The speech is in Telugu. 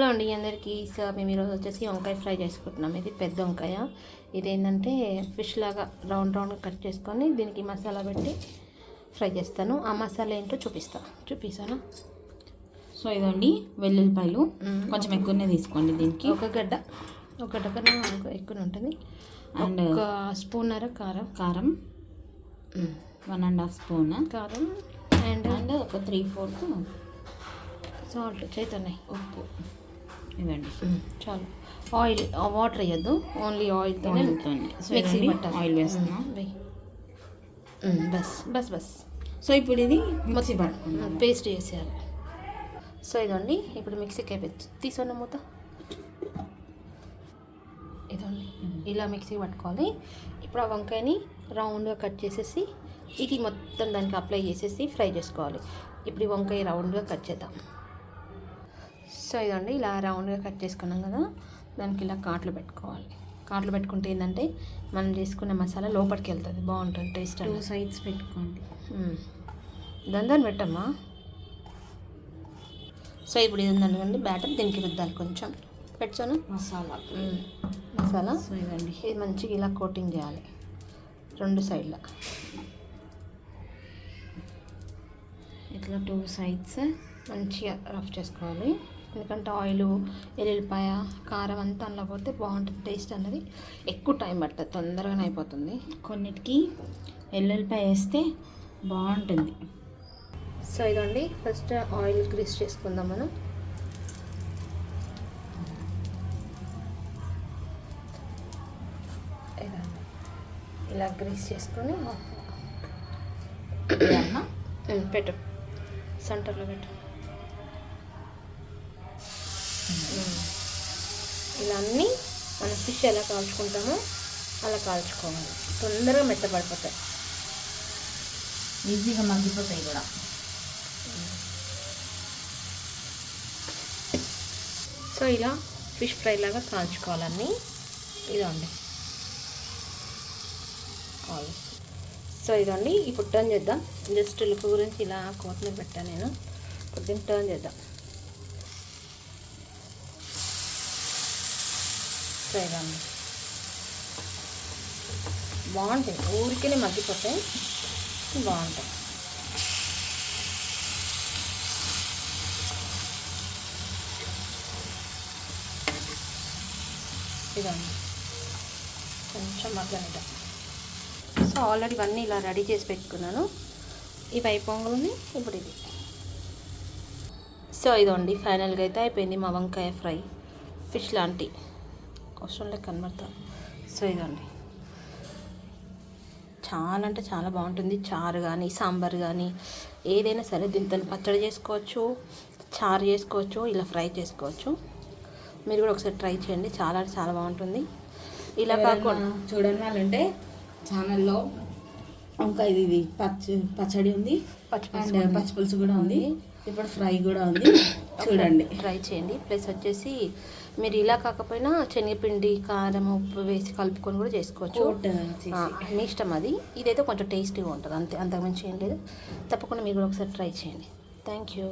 హలో అండి అందరికీ. సో మేము ఈరోజు వచ్చేసి వంకాయ ఫ్రై చేసుకుంటున్నాం. ఇది పెద్ద వంకాయ. ఇది ఏంటంటే ఫిష్ లాగా రౌండ్ రౌండ్ కట్ చేసుకొని దీనికి మసాలా పెట్టి ఫ్రై చేస్తాను. ఆ మసాలా ఏంటో చూపిస్తా. చూపిస్తాను? సో ఇదండి వెల్లుల్లిపాయలు. కొంచెం ఎక్కువనే తీసుకోండి దీనికి. ఒక గడ్డ. ఒక గడ్డ కన్నా ఇంకో ఎక్కువ ఉంటుంది. అండ్ ఒక స్పూన్ అర కారం. కారం. One and half spoon. కారం. అండ్ అండ్ ఒక త్రీ ఫోర్త్ సాల్ట్. చైతన్య. ఉప్పు. ఇవ్వండి చాలు. ఆయిల్ వాటర్ వేయద్దు. ఓన్లీ ఆయిల్తో మిక్సీ ఇదండి, పట్టాలి. ఆయిల్ వేస్తున్నా. బస్ బస్ బస్. సో ఇప్పుడు ఇది మిక్సీ పేస్ట్ చేసేయాలి. సో ఇదండి ఇప్పుడు మిక్సీకి అయిపోయి తీసుకోండి మూత ఇదండి. ఇలా మిక్సీ పట్టుకోవాలి. ఇప్పుడు ఆ వంకాయని రౌండ్గా కట్ చేసేసి ఇది మొత్తం దానికి అప్లై చేసేసి ఫ్రై చేసుకోవాలి. ఇప్పుడు ఈ వంకాయ రౌండ్గా కట్ చేద్దాం. సో ఇదండి ఇలా రౌండ్గా కట్ చేసుకున్నాం కదా దానికి ఇలా కాట్లు పెట్టుకోవాలి. కాట్లు పెట్టుకుంటే ఏంటంటే మనం చేసుకున్న మసాలా లోపలికి వెళ్తుంది. బాగుంటుంది టేస్ట్ టూ సైడ్స్ పెట్టుకోండి. దందని పెట్టమ్మా. సో ఇప్పుడు ఇది ఉందండి బ్యాటర్ దీనికి రుద్దాలి కొంచెం. పెట్టాను మసాలా. మసాలా? సో ఇదండి. ఇది మంచిగా ఇలా కోటింగ్ చేయాలి. రెండు సైడ్ల. ఇట్లా టూ సైడ్స్ మంచిగా రఫ్ చేసుకోవాలి. ఎందుకంటే ఆయిల్ ఎల్లుల్లిపాయ కారం అంతా అందులో పోతే బాగుంటుంది టేస్ట్ అనేది ఎక్కువ టైం పడుతుంది తొందరగానే అయిపోతుంది. కొన్నిటికి వెల్లుల్లిపాయ వేస్తే బాగుంటుంది. సో ఇదండి ఫస్ట్ ఆయిల్ గ్రీస్ చేసుకుందాం మనం. ఇలా గ్రీస్ చేసుకొని పెట్టు. సెంటర్లో పెట్టు. ఇలా అన్నీ మన ఫిష్ ఎలా కాల్చుకుంటామో అలా కాల్చుకోవాలి. తొందరగా మెత్తపడిపోతాయి ఈజీగా మగ్గిపోతాయి కూడా. సో ఇలా ఫిష్ ఫ్రై లాగా కాల్చుకోవాలన్నీ ఇదండి ఆయిల్ సో ఇదండి ఇప్పుడు టర్న్ చేద్దాం. జస్ట్ లుక్ గురించి ఇలా కొత్తిమీర పెట్టాను నేను. దీన్ని టర్న్ చేద్దాం. సో బాగుంటాయి. ఊరికే మగ్గిపోతాయి బాగుంటాయి. ఇదండి కొంచెం మగ్గనిట సో ఆల్రెడీ ఇవన్నీ ఇలా రెడీ చేసి పెట్టుకున్నాను. ఇవి అయిపోగానే ఇప్పుడు ఇది. సో ఇదండి ఫైనల్గా అయితే అయిపోయింది మా వంకాయ ఫ్రై. ఫిష్ లాంటి. అవసరం లేక కనబడతా. సో ఇదండి చాలా అంటే చాలా బాగుంటుంది. చారు కానీ సాంబార్ కానీ ఏదైనా సరే దీంతో పచ్చడి చేసుకోవచ్చు చారు చేసుకోవచ్చు ఇలా ఫ్రై చేసుకోవచ్చు. మీరు కూడా ఒకసారి ట్రై చేయండి. చాలా అంటే చాలా బాగుంటుంది. ఇలా కాకుండా ఎవరైనా చూడని వాళ్ళు ఉంటే ఛానల్లో ఇంకా ఇది ఇది పచ్చి పచ్చడి ఉంది. పచ్చిపులుసు అండ్ ఉంది. పచ్చిపులుసు కూడా ఉంది. ఇప్పుడు ఫ్రై కూడా ఉంది. చూడండి. ట్రై చేయండి. ప్లస్ వచ్చేసి మీరు ఇలా కాకపోయినా శనగపిండి కారం ఉప్పు వేసి కలుపుకొని కూడా చేసుకోవచ్చు. మీ ఇష్టం అది. ఇదైతే కొంచెం టేస్టీగా ఉంటుంది. అంతే అంతకుమించి ఏం లేదు. తప్పకుండా మీరు కూడా ఒకసారి ట్రై చేయండి. Thank you.